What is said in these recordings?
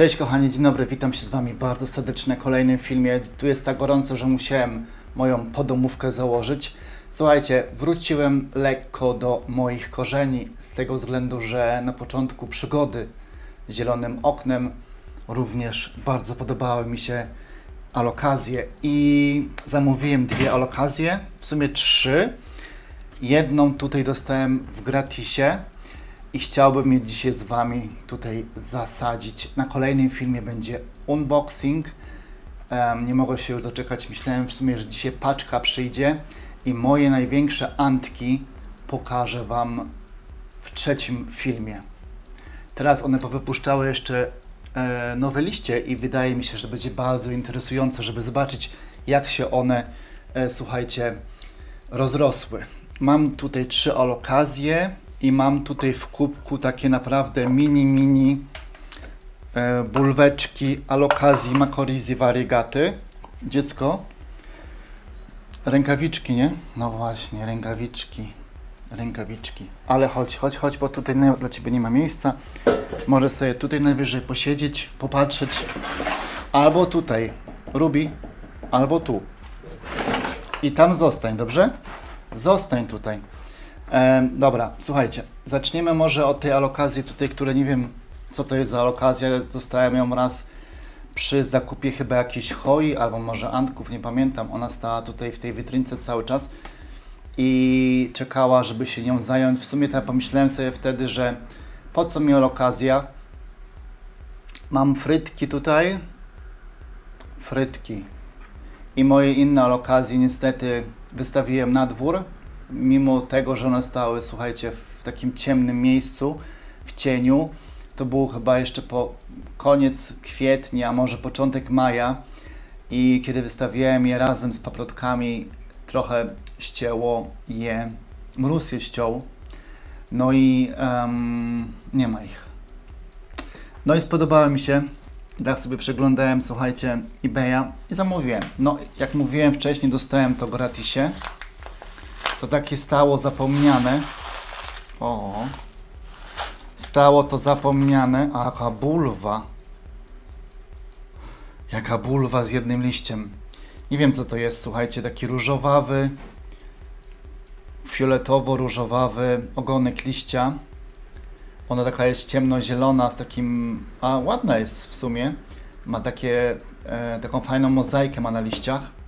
Cześć kochani, dzień dobry, witam się z Wami bardzo serdecznie na kolejnym filmie. Tu jest tak gorąco, że musiałem moją podomówkę założyć. Słuchajcie, wróciłem lekko do moich korzeni z tego względu, że na początku przygody z Zielonym Oknem również bardzo podobały mi się alokazje i zamówiłem dwie alokazje, w sumie trzy. Jedną tutaj dostałem w gratisie i chciałbym je dzisiaj z Wami tutaj zasadzić. Na kolejnym filmie będzie unboxing. Em, nie mogę się już doczekać. Myślałem w sumie, że dzisiaj paczka przyjdzie i moje największe antki pokażę Wam w trzecim filmie. Teraz one powypuszczały jeszcze e, nowe liście i wydaje mi się, że będzie bardzo interesujące, żeby zobaczyć, jak się one, e, słuchajcie, rozrosły. Mam tutaj trzy alokazje i mam tutaj w kubku takie naprawdę mini, mini e, bulweczki alokazji Makorizi Variegaty. Dziecko. Rękawiczki, nie? No właśnie, rękawiczki. Rękawiczki. Ale chodź, chodź, chodź, bo tutaj nie, dla Ciebie nie ma miejsca. Może sobie tutaj najwyżej posiedzieć, popatrzeć. Albo tutaj, Rubi, albo tu. I tam zostań, dobrze? Zostań tutaj. E, dobra, słuchajcie, zaczniemy może od tej alokazji tutaj, które nie wiem, co to jest za alokazja. Dostałem ją raz przy zakupie chyba jakiejś hoi, albo może antków, nie pamiętam. Ona stała tutaj w tej witrynce cały czas i czekała, żeby się nią zająć. W sumie tak pomyślałem sobie wtedy, że po co mi alokazja? Mam frytki tutaj. Frytki. I moje inne alokazje niestety wystawiłem na dwór, mimo tego, że one stały, słuchajcie, w takim ciemnym miejscu, w cieniu. To było chyba jeszcze po koniec kwietnia, a może początek maja. I kiedy wystawiałem je razem z paplotkami, trochę ścięło je, mróz je ściął. No i em, nie ma ich. No i spodobały mi się. Tak sobie przeglądałem, słuchajcie, eBaya i zamówiłem. No, jak mówiłem wcześniej, dostałem to gratisie. To takie stało zapomniane. O. Stało to zapomniane. A jaka bulwa. Jaka bulwa z jednym liściem. Nie wiem co to jest, słuchajcie, taki różowawy, fioletowo-różowawy ogonek liścia. Ona taka jest ciemnozielona z takim, a ładna jest w sumie. Ma takie, e, taką fajną mozaikę ma na liściach.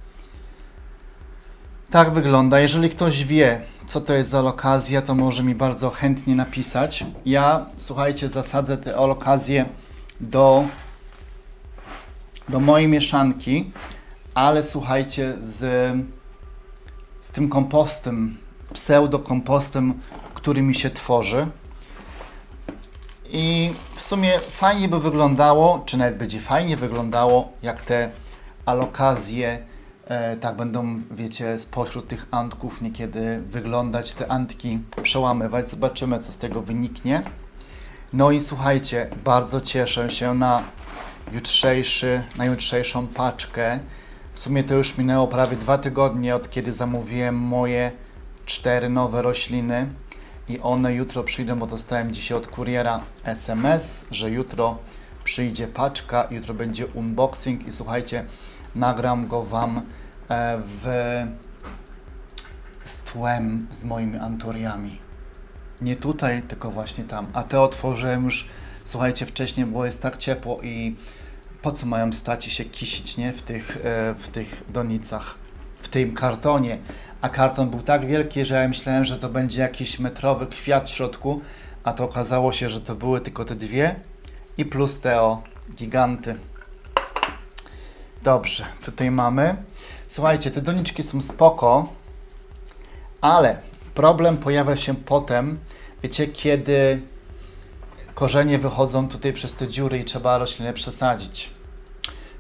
Tak wygląda. Jeżeli ktoś wie, co to jest za alokazja, to może mi bardzo chętnie napisać. Ja, słuchajcie, zasadzę te alokazje do, do mojej mieszanki, ale słuchajcie, z, z tym kompostem, pseudokompostem, który mi się tworzy. I w sumie fajnie by wyglądało, czy nawet będzie fajnie wyglądało, jak te alokazje tak będą, wiecie, spośród tych antków niekiedy wyglądać, te antki przełamywać. Zobaczymy, co z tego wyniknie. No i słuchajcie, bardzo cieszę się na jutrzejszy, na jutrzejszą paczkę. W sumie to już minęło prawie dwa tygodnie od kiedy zamówiłem moje cztery nowe rośliny i one jutro przyjdą, bo dostałem dzisiaj od kuriera SMS, że jutro przyjdzie paczka, jutro będzie unboxing i słuchajcie, nagram go Wam e, w z tłem, z moimi antoriami. Nie tutaj, tylko właśnie tam. A te otworzyłem już, słuchajcie, wcześniej, bo jest tak ciepło i po co mają stać i się kisić, nie? W tych, e, w tych donicach, w tym kartonie. A karton był tak wielki, że ja myślałem, że to będzie jakiś metrowy kwiat w środku, a to okazało się, że to były tylko te dwie i plus te o giganty. Dobrze, tutaj mamy. Słuchajcie, te doniczki są spoko, ale problem pojawia się potem, wiecie, kiedy korzenie wychodzą tutaj przez te dziury i trzeba rośliny przesadzić.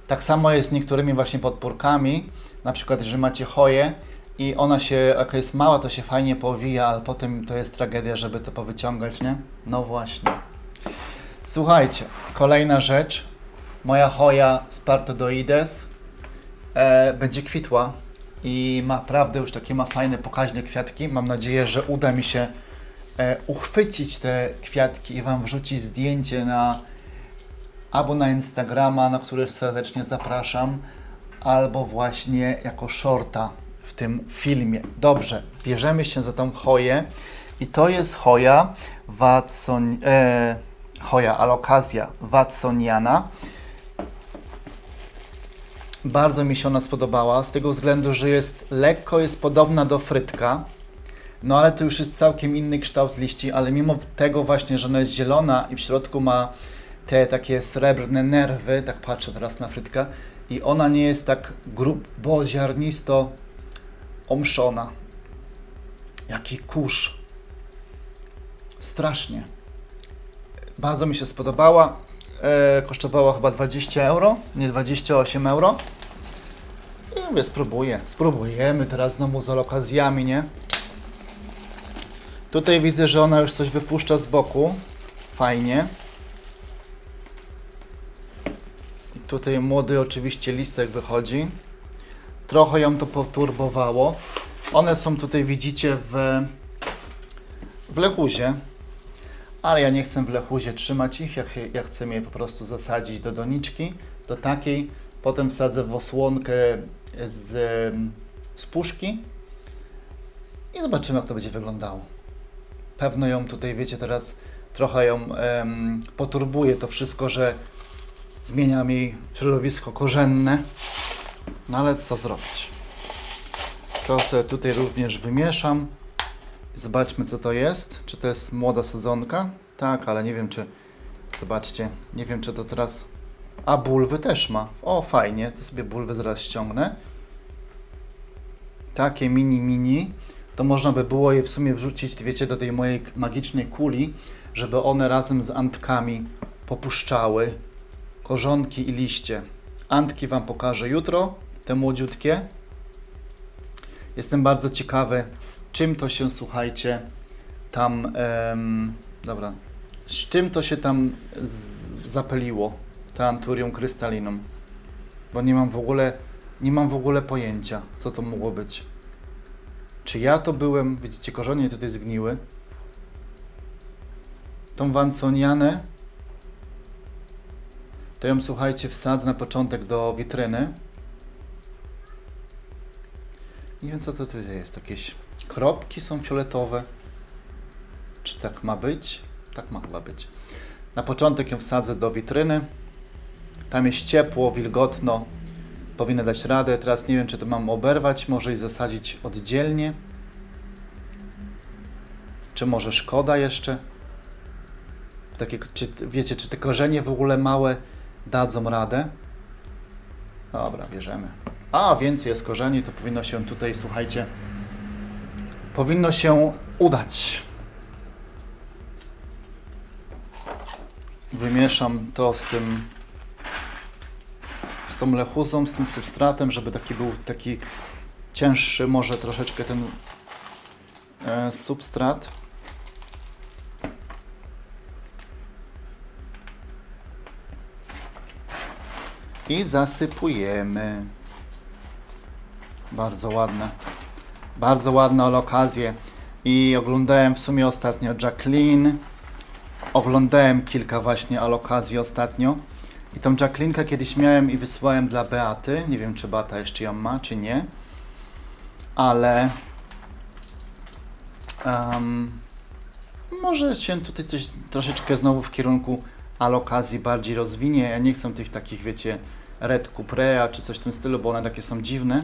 Tak samo jest z niektórymi właśnie podpórkami, na przykład jeżeli macie choję i ona się, jak jest mała, to się fajnie powija, ale potem to jest tragedia, żeby to powyciągać, nie? No właśnie. Słuchajcie, kolejna rzecz. Moja hoja Spartodoides e, będzie kwitła i ma naprawdę już takie ma fajne, pokaźne kwiatki. Mam nadzieję, że uda mi się e, uchwycić te kwiatki i Wam wrzucić zdjęcie na albo na Instagrama, na który serdecznie zapraszam, albo właśnie jako shorta w tym filmie. Dobrze, bierzemy się za tą choję i to jest choja Watson, e, choja alokazja watsoniana. Bardzo mi się ona spodobała, z tego względu, że jest lekko, jest podobna do frytka. No ale to już jest całkiem inny kształt liści, ale mimo tego właśnie, że ona jest zielona i w środku ma te takie srebrne nerwy, tak patrzę teraz na frytkę, i ona nie jest tak grubo, ziarnisto omszona. Jaki kurz. Strasznie. Bardzo mi się spodobała. E, kosztowała chyba 20 euro, nie 28 euro. I mówię, spróbuję. Spróbujemy teraz znowu z okazjami, nie? Tutaj widzę, że ona już coś wypuszcza z boku. Fajnie. I tutaj młody oczywiście listek wychodzi. Trochę ją to poturbowało. One są tutaj, widzicie, w, w lechuzie. Ale ja nie chcę w lechuzie trzymać ich. Ja, ja chcę je po prostu zasadzić do doniczki, do takiej. Potem wsadzę w osłonkę z, z puszki i zobaczymy, jak to będzie wyglądało. Pewno ją tutaj, wiecie, teraz trochę ją em, poturbuje to wszystko, że zmieniam jej środowisko korzenne. No ale co zrobić? To sobie tutaj również wymieszam. Zobaczmy, co to jest. Czy to jest młoda sadzonka? Tak, ale nie wiem, czy. Zobaczcie, nie wiem, czy to teraz. A bulwy też ma. O, fajnie. To sobie bulwy zaraz ściągnę. Takie mini, mini. To można by było je w sumie wrzucić, wiecie, do tej mojej magicznej kuli, żeby one razem z antkami popuszczały korzonki i liście. Antki Wam pokażę jutro, te młodziutkie. Jestem bardzo ciekawy, z czym to się, słuchajcie, tam, em, dobra, z czym to się tam z- zapyliło, ta anturium krystalinum, bo nie mam w ogóle, nie mam w ogóle pojęcia, co to mogło być. Czy ja to byłem, widzicie, korzenie tutaj zgniły, tą wansonianę, to ją, słuchajcie, wsadzę na początek do witryny, nie wiem co to tutaj jest. Jakieś kropki są fioletowe. Czy tak ma być? Tak ma chyba być. Na początek ją wsadzę do witryny. Tam jest ciepło, wilgotno. Powinno dać radę. Teraz nie wiem, czy to mam oberwać, może i zasadzić oddzielnie. Czy może szkoda jeszcze? Takie, czy, wiecie, czy te korzenie w ogóle małe dadzą radę? Dobra, bierzemy. A, więcej jest korzeni, to powinno się tutaj, słuchajcie, powinno się udać. Wymieszam to z tym, z tą lechuzą, z tym substratem, żeby taki był taki cięższy, może troszeczkę ten e, substrat. I zasypujemy. Bardzo ładne. Bardzo ładne okazje. I oglądałem w sumie ostatnio Jacqueline. Oglądałem kilka właśnie alokazji ostatnio. I tą Jacquelinkę kiedyś miałem i wysłałem dla Beaty. Nie wiem, czy Beata jeszcze ją ma, czy nie. Ale... em, może się tutaj coś troszeczkę znowu w kierunku alokazji bardziej rozwinie. Ja nie chcę tych takich, wiecie, Red Cuprea czy coś w tym stylu, bo one takie są dziwne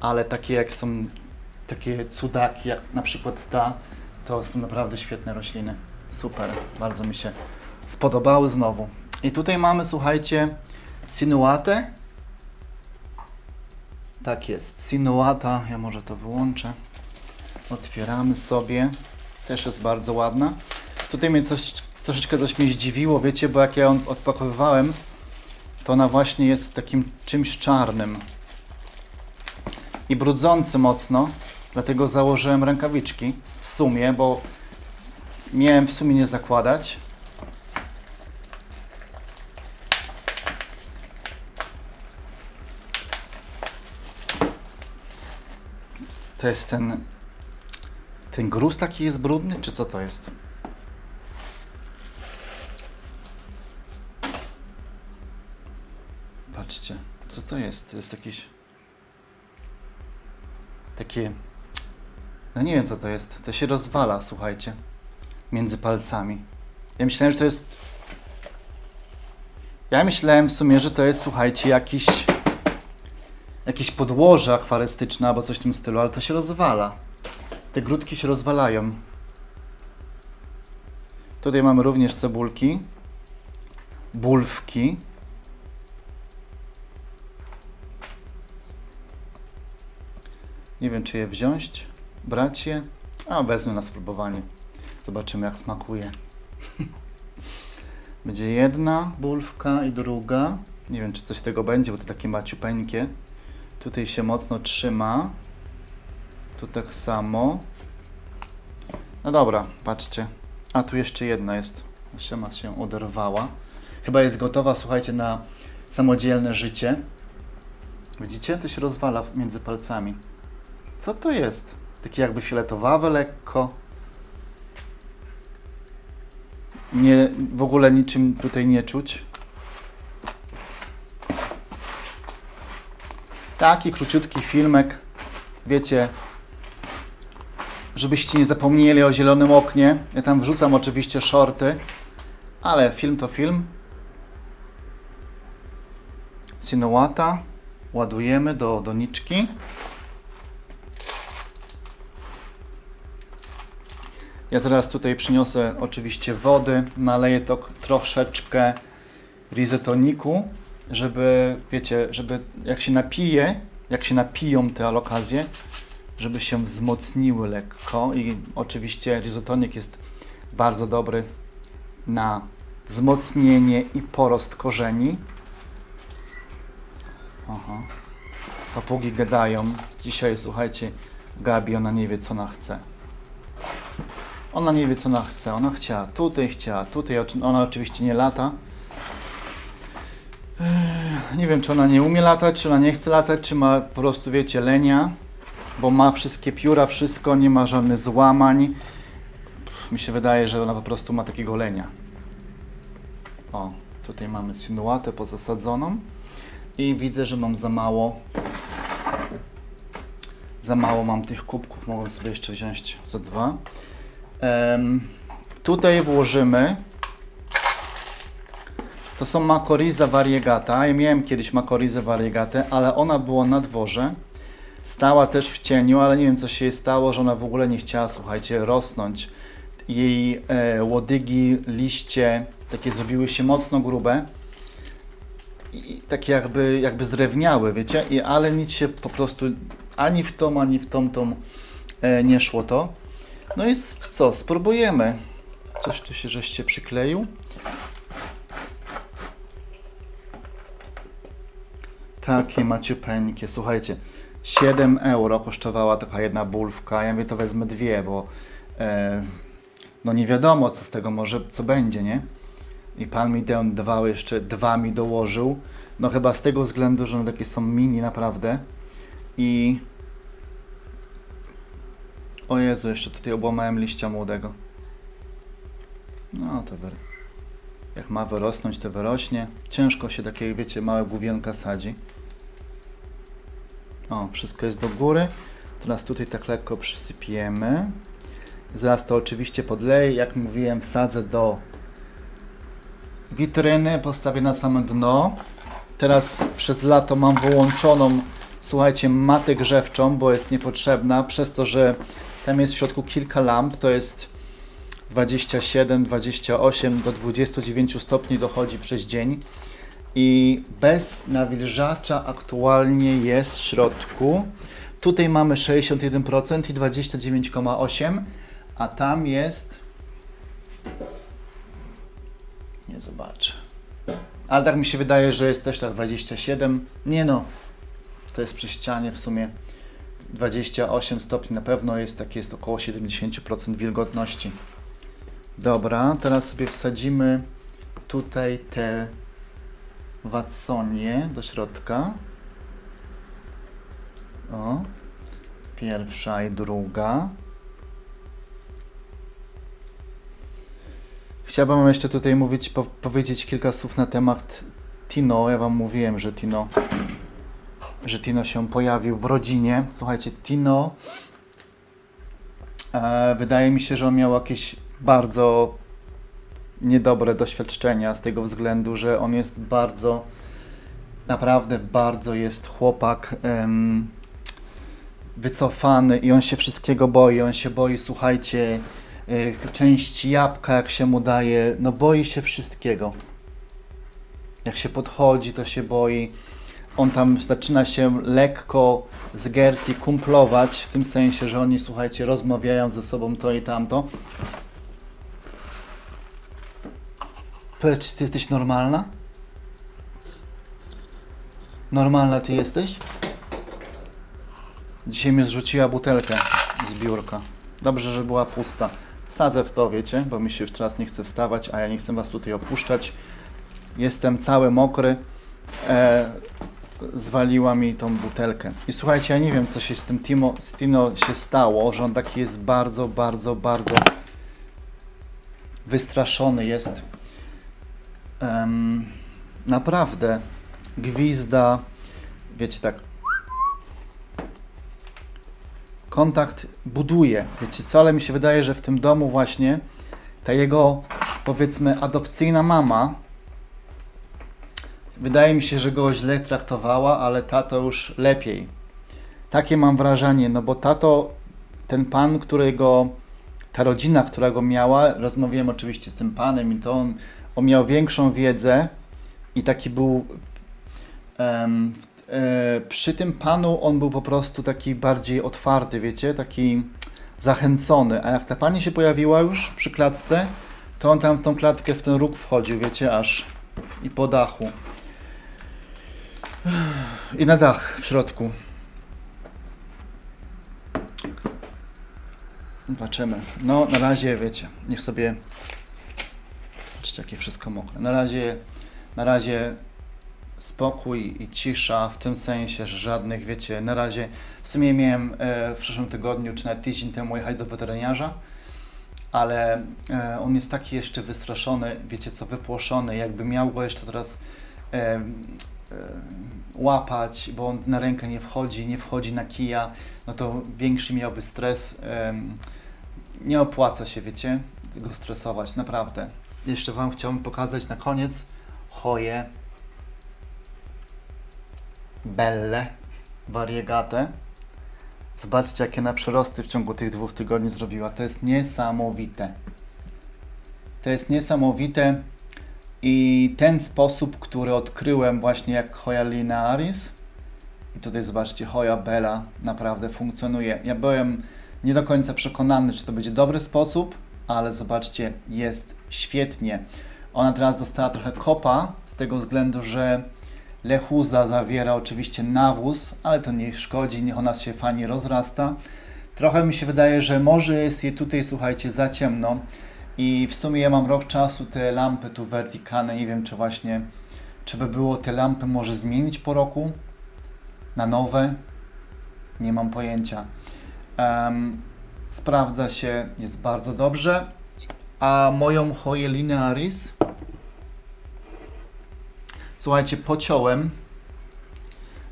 ale takie jak są takie cudaki, jak na przykład ta, to są naprawdę świetne rośliny. Super, bardzo mi się spodobały znowu. I tutaj mamy, słuchajcie, sinuatę. Tak jest, sinuata, ja może to wyłączę. Otwieramy sobie, też jest bardzo ładna. Tutaj mnie coś, troszeczkę coś mnie zdziwiło, wiecie, bo jak ja ją odpakowywałem, to ona właśnie jest takim czymś czarnym i brudzący mocno, dlatego założyłem rękawiczki w sumie, bo miałem w sumie nie zakładać. To jest ten ten gruz taki jest brudny, czy co to jest? patrzcie. Co to jest? To jest jakieś... Takie... No nie wiem co to jest. To się rozwala, słuchajcie. Między palcami. Ja myślałem, że to jest... Ja myślałem w sumie, że to jest, słuchajcie, jakiś... Jakieś podłoże akwarystyczne albo coś w tym stylu, ale to się rozwala. Te grudki się rozwalają. Tutaj mamy również cebulki. Bulwki. Nie wiem, czy je wziąć, brać je. A, wezmę na spróbowanie. Zobaczymy, jak smakuje. Będzie jedna bulwka i druga. Nie wiem, czy coś tego będzie, bo to takie maciupeńkie. Tutaj się mocno trzyma. Tu tak samo. No dobra, patrzcie. A tu jeszcze jedna jest. Siema się oderwała. Chyba jest gotowa, słuchajcie, na samodzielne życie. Widzicie? To się rozwala między palcami. Co to jest? Takie jakby fioletowawe lekko. Nie, w ogóle niczym tutaj nie czuć. Taki króciutki filmek. Wiecie, żebyście nie zapomnieli o zielonym oknie. Ja tam wrzucam oczywiście shorty, ale film to film. Sinuata ładujemy do doniczki. Ja zaraz tutaj przyniosę oczywiście wody, naleję to troszeczkę rizetoniku, żeby, wiecie, żeby jak się napije, jak się napiją te alokazje, żeby się wzmocniły lekko i oczywiście rizotonik jest bardzo dobry na wzmocnienie i porost korzeni. Aha. Papugi gadają. Dzisiaj, słuchajcie, Gabi, ona nie wie, co ona chce. Ona nie wie, co ona chce. Ona chciała tutaj, chciała tutaj. Ona oczywiście nie lata. Nie wiem, czy ona nie umie latać, czy ona nie chce latać, czy ma po prostu, wiecie, lenia, bo ma wszystkie pióra, wszystko, nie ma żadnych złamań. Mi się wydaje, że ona po prostu ma takiego lenia. O, tutaj mamy sinuatę pozasadzoną i widzę, że mam za mało. Za mało mam tych kubków, mogę sobie jeszcze wziąć co dwa. Tutaj włożymy. To są Macoriza variegata. Ja miałem kiedyś Macorizę variegatę, ale ona była na dworze. Stała też w cieniu, ale nie wiem co się jej stało, że ona w ogóle nie chciała, słuchajcie, rosnąć. Jej e, łodygi, liście takie zrobiły się mocno grube i takie jakby, jakby zdrewniały, wiecie, I, ale nic się po prostu ani w tą, ani w tą, tą e, nie szło to. No i co, spróbujemy. Coś tu się żeście przykleił. Takie maciupeńkie, słuchajcie, 7 euro kosztowała taka jedna bulwka, ja mówię to wezmę dwie, bo e, no nie wiadomo co z tego może, co będzie, nie? I pan mi dwa jeszcze, dwa mi dołożył, no chyba z tego względu, że one takie są mini naprawdę i o Jezu, jeszcze tutaj obłamałem liścia młodego. No to wy... Jak ma wyrosnąć, to wyrośnie. Ciężko się takie, wiecie, małe główienka sadzi. O, wszystko jest do góry. Teraz tutaj tak lekko przysypiemy. Zaraz to oczywiście podleję. Jak mówiłem, wsadzę do witryny, postawię na samo dno. Teraz przez lato mam wyłączoną, słuchajcie, matę grzewczą, bo jest niepotrzebna, przez to, że tam jest w środku kilka lamp, to jest 27, 28 do 29 stopni dochodzi przez dzień i bez nawilżacza aktualnie jest w środku. Tutaj mamy 61% i 29,8, a tam jest nie zobaczę. Ale tak mi się wydaje, że jest też tak 27. Nie no, to jest przy ścianie w sumie 28 stopni na pewno jest, takie jest około 70% wilgotności. Dobra, teraz sobie wsadzimy tutaj te watsonie do środka. O, pierwsza i druga. Chciałbym jeszcze tutaj mówić, po, powiedzieć kilka słów na temat Tino, ja wam mówiłem, że Tino, że Tino się pojawił w rodzinie. Słuchajcie, Tino, e, wydaje mi się, że on miał jakieś bardzo niedobre doświadczenia z tego względu, że on jest bardzo, naprawdę bardzo jest chłopak em, wycofany i on się wszystkiego boi. On się boi, słuchajcie, y, części jabłka, jak się mu daje, no boi się wszystkiego. Jak się podchodzi, to się boi. On tam zaczyna się lekko z Gerti kumplować, w tym sensie, że oni, słuchajcie, rozmawiają ze sobą to i tamto. Powiedz, czy ty jesteś normalna? Normalna ty jesteś? Dzisiaj mnie zrzuciła butelkę z biurka. Dobrze, że była pusta. Wsadzę w to, wiecie, bo mi się już teraz nie chce wstawać, a ja nie chcę was tutaj opuszczać. Jestem cały mokry. E, zwaliła mi tą butelkę. I słuchajcie, ja nie wiem, co się z tym Timo, z Tino się stało, że on taki jest bardzo, bardzo, bardzo wystraszony jest. Em, naprawdę. Gwizda. Wiecie, tak kontakt buduje. Wiecie co, ale mi się wydaje, że w tym domu właśnie ta jego, powiedzmy, adopcyjna mama wydaje mi się, że go źle traktowała, ale tato już lepiej. Takie mam wrażenie, no bo tato, ten pan, którego, ta rodzina, która go miała, rozmawiałem oczywiście z tym panem i to on, on miał większą wiedzę i taki był e, przy tym panu on był po prostu taki bardziej otwarty, wiecie, taki zachęcony, a jak ta pani się pojawiła już przy klatce, to on tam w tą klatkę, w ten róg wchodził, wiecie, aż i po dachu. I na dach w środku. Zobaczymy. No, na razie, wiecie, niech sobie... Patrzcie, jakie wszystko mokre. Na razie, na razie spokój i cisza, w tym sensie, że żadnych, wiecie, na razie w sumie miałem e, w przyszłym tygodniu, czy nawet tydzień temu jechać do weterynarza, ale e, on jest taki jeszcze wystraszony, wiecie co, wypłoszony, jakby miał go jeszcze teraz e, łapać, bo on na rękę nie wchodzi, nie wchodzi na kija, no to większy miałby stres. nie opłaca się, wiecie, go stresować, naprawdę. Jeszcze Wam chciałbym pokazać na koniec choję Belle Variegate. Zobaczcie, jakie na przyrosty w ciągu tych dwóch tygodni zrobiła. To jest niesamowite. To jest niesamowite i ten sposób, który odkryłem właśnie jak Hoya linearis i tutaj zobaczcie, Hoya Bella naprawdę funkcjonuje. Ja byłem nie do końca przekonany, czy to będzie dobry sposób, ale zobaczcie, jest świetnie. Ona teraz dostała trochę kopa z tego względu, że lechuza zawiera oczywiście nawóz, ale to nie szkodzi, niech ona się fajnie rozrasta. Trochę mi się wydaje, że może jest jej tutaj, słuchajcie, za ciemno i w sumie ja mam rok czasu te lampy tu wertykalne, nie wiem czy właśnie, czy by było te lampy może zmienić po roku? Na nowe, nie mam pojęcia. Em, sprawdza się, jest bardzo dobrze, a moją Hoję linearis Słuchajcie, pociąłem.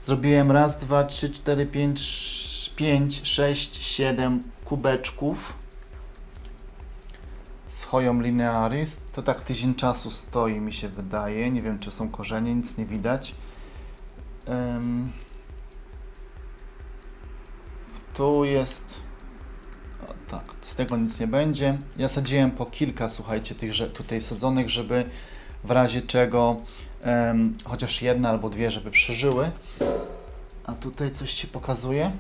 Zrobiłem raz, dwa, trzy, cztery, pięć, pięć, sześć, siedem kubeczków z choją linearis. To tak tydzień czasu stoi, mi się wydaje. Nie wiem, czy są korzenie, nic nie widać. Ym. Tu jest. O, tak, z tego nic nie będzie. Ja sadziłem po kilka, słuchajcie, tych że- tutaj sadzonek, żeby w razie czego em, chociaż jedna albo dwie, żeby przeżyły. A tutaj coś ci pokazuje?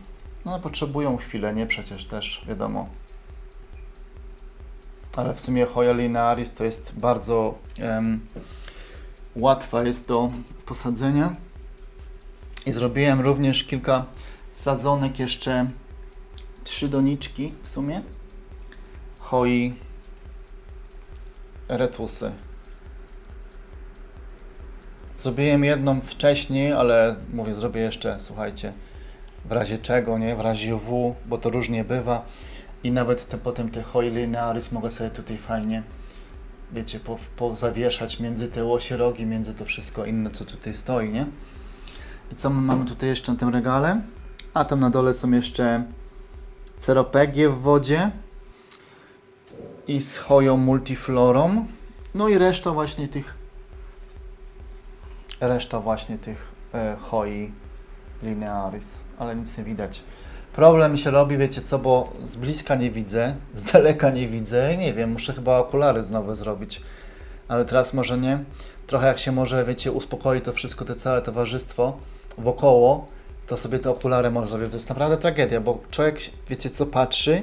No, potrzebują chwilę, nie? Przecież też, wiadomo. Ale w sumie Hoya linearis to jest bardzo em, łatwa jest do posadzenia. I zrobiłem również kilka sadzonek, jeszcze trzy doniczki w sumie. Hoi retusy. Zrobiłem jedną wcześniej, ale mówię, zrobię jeszcze, słuchajcie, w razie czego, nie? W razie W, bo to różnie bywa. I nawet te, potem te Hoi linearis mogę sobie tutaj fajnie wiecie, po, pozawieszać między te łosierogi, między to wszystko inne, co tutaj stoi, nie? I co my mamy tutaj jeszcze na tym regale? A tam na dole są jeszcze ceropegie w wodzie i z choją multiflorą. No i reszta właśnie tych reszta właśnie tych e, hoi linearis, ale nic nie widać. Problem mi się robi, wiecie co, bo z bliska nie widzę, z daleka nie widzę, nie wiem, muszę chyba okulary znowu zrobić, ale teraz może nie. Trochę jak się może, wiecie, uspokoi to wszystko, to całe towarzystwo wokoło, to sobie te okulary może zrobię. To jest naprawdę tragedia, bo człowiek, wiecie co, patrzy,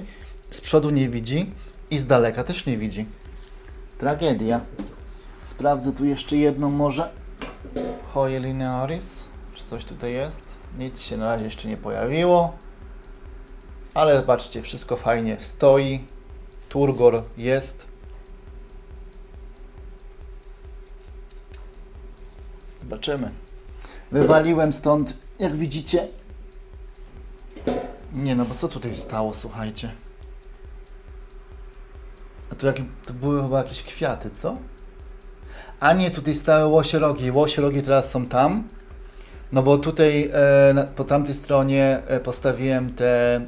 z przodu nie widzi i z daleka też nie widzi. Tragedia. Sprawdzę tu jeszcze jedną może. Hoje linearis. Czy coś tutaj jest? Nic się na razie jeszcze nie pojawiło. Ale zobaczcie, wszystko fajnie stoi. Turgor jest. Zobaczymy. Wywaliłem stąd, jak widzicie. Nie no, bo co tutaj stało, słuchajcie? A tu jak, to były chyba jakieś kwiaty, co? A nie, tutaj stały łosierogi. Łosierogi teraz są tam. No bo tutaj e, po tamtej stronie e, postawiłem te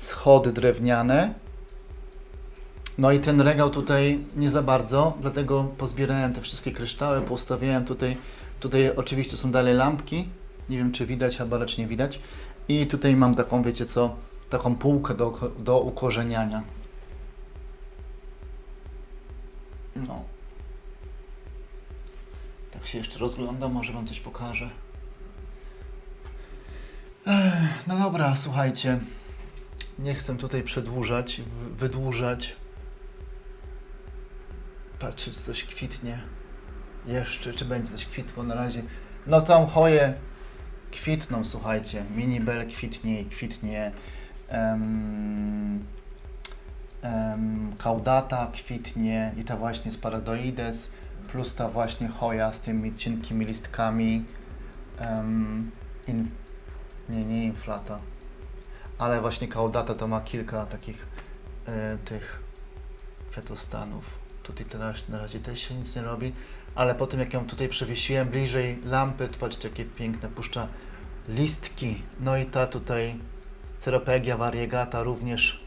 schody drewniane. No i ten regał tutaj nie za bardzo, dlatego pozbierałem te wszystkie kryształy, poustawiałem tutaj. Tutaj oczywiście są dalej lampki. Nie wiem czy widać, albo raczej nie widać. I tutaj mam taką, wiecie co, taką półkę do, do ukorzeniania. No. Tak się jeszcze rozglądam, może Wam coś pokażę. No dobra, słuchajcie. Nie chcę tutaj przedłużać, wydłużać. Patrzeć, coś kwitnie. Jeszcze, czy będzie coś kwitło na razie. No tam choje kwitną, słuchajcie. Minibel kwitnie i kwitnie. em, em, Caudata kwitnie i ta właśnie Sparadoides plus ta właśnie choja z tymi cienkimi listkami. em, in, nie, nie inflata. Ale właśnie Caudata to ma kilka takich e, tych kwiatostanów. Tutaj teraz na razie też się nic nie robi, ale po tym jak ją tutaj przewiesiłem bliżej lampy, to patrzcie jakie piękne puszcza listki. No i ta tutaj Ceropegia variegata również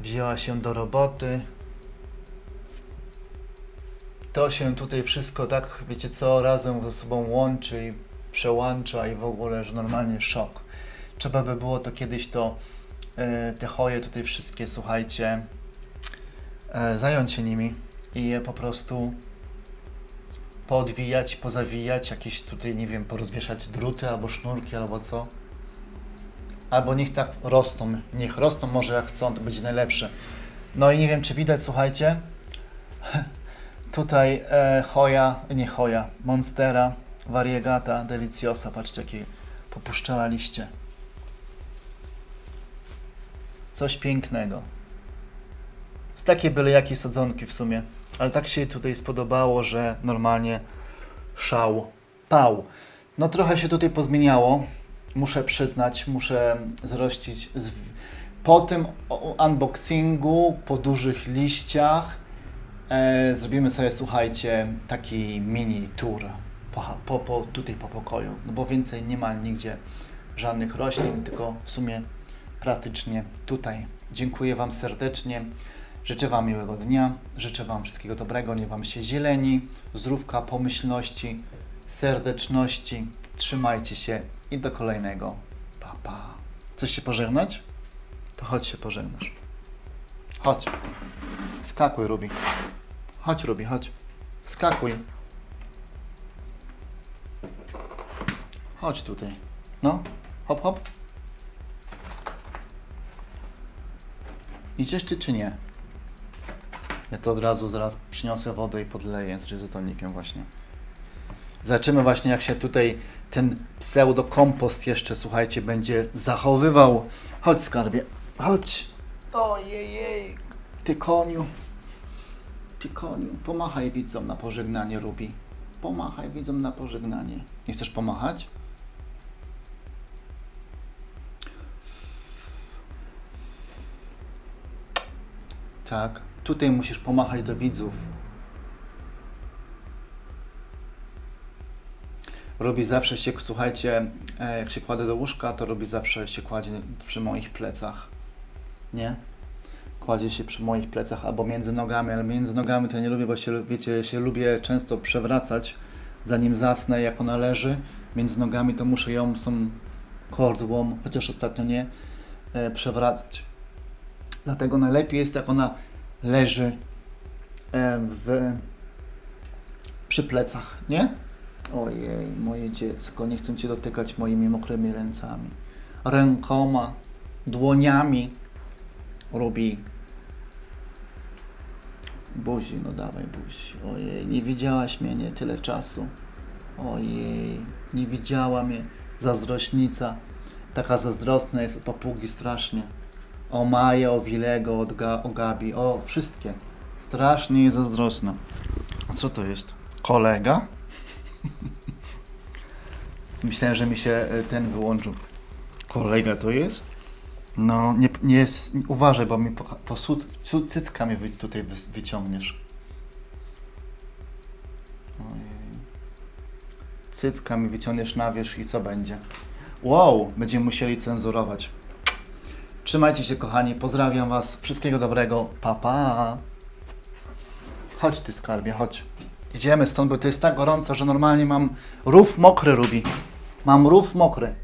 wzięła się do roboty. To się tutaj wszystko tak, wiecie co, razem ze sobą łączy i przełącza i w ogóle, że normalnie szok. Trzeba by było to kiedyś to, e, te choje tutaj wszystkie, słuchajcie, e, zająć się nimi i je po prostu poodwijać, pozawijać, jakieś tutaj, nie wiem, porozwieszać druty albo sznurki albo co. Albo niech tak rosną, niech rosną może jak chcą, to będzie najlepsze. No i nie wiem, czy widać, słuchajcie, tutaj e, choja, nie choja, monstera, variegata, deliciosa, patrzcie jakie popuszczała liście. Coś pięknego. Z takie byle jakie sadzonki w sumie, ale tak się tutaj spodobało, że normalnie szał pał. No trochę się tutaj pozmieniało, muszę przyznać, muszę zrościć. Po tym unboxingu, po dużych liściach, e, zrobimy sobie, słuchajcie, taki mini tour po, po, po, tutaj po pokoju, no bo więcej nie ma nigdzie żadnych roślin, tylko w sumie praktycznie tutaj. Dziękuję Wam serdecznie. Życzę Wam miłego dnia, życzę Wam wszystkiego dobrego, niech Wam się zieleni, zdrówka, pomyślności, serdeczności. Trzymajcie się i do kolejnego. Pa, pa. Coś się pożegnać? To chodź się pożegnasz. Chodź. Skakuj, Rubi. Chodź, Rubi, chodź. Skakuj. Chodź tutaj. No, hop, hop. Idziesz ty czy nie? Ja to od razu zaraz przyniosę wodę i podleję z ryzotonikiem właśnie. Zobaczymy właśnie jak się tutaj ten pseudokompost jeszcze, słuchajcie, będzie zachowywał. Chodź skarbie, chodź. Ojej, ty koniu. Ty koniu, pomachaj widzom na pożegnanie, Rubi. Pomachaj widzom na pożegnanie. Nie chcesz pomachać? Tak. Tutaj musisz pomachać do widzów. Robi zawsze się, słuchajcie, e, jak się kładę do łóżka, to robi zawsze się kładzie przy moich plecach. Nie? Kładzie się przy moich plecach albo między nogami, ale między nogami to ja nie lubię, bo się, wiecie, się lubię często przewracać, zanim zasnę, jak ona leży. Między nogami to muszę ją z tą kordłą, chociaż ostatnio nie, e, przewracać. Dlatego najlepiej jest, jak ona leży e, w, przy plecach, nie? Ojej, moje dziecko, nie chcę Cię dotykać moimi mokrymi ręcami. Rękoma, dłoniami. Rubi. Buzi, no dawaj buzi. Ojej, nie widziałaś mnie nie tyle czasu. Ojej, nie widziała mnie. Zazdrośnica. Taka zazdrosna jest o papugi strasznie. O Maję, o Wilego, o, Ga- o Gabi, o wszystkie. Strasznie jest zazdrosna. A co to jest? Kolega? Myślałem, że mi się e, ten wyłączył. Kolega to jest? No, nie, nie uważaj, bo mi po, po sud, cycka mnie wy, tutaj wy, wyciągniesz. Cycka mi wyciągniesz na wierzch i co będzie? Wow, będziemy musieli cenzurować. Trzymajcie się, kochani, pozdrawiam Was, wszystkiego dobrego, pa pa! Chodź ty skarbie, chodź. Idziemy stąd, bo to jest tak gorąco, że normalnie mam rów mokry, Rubi. Mam rów mokry.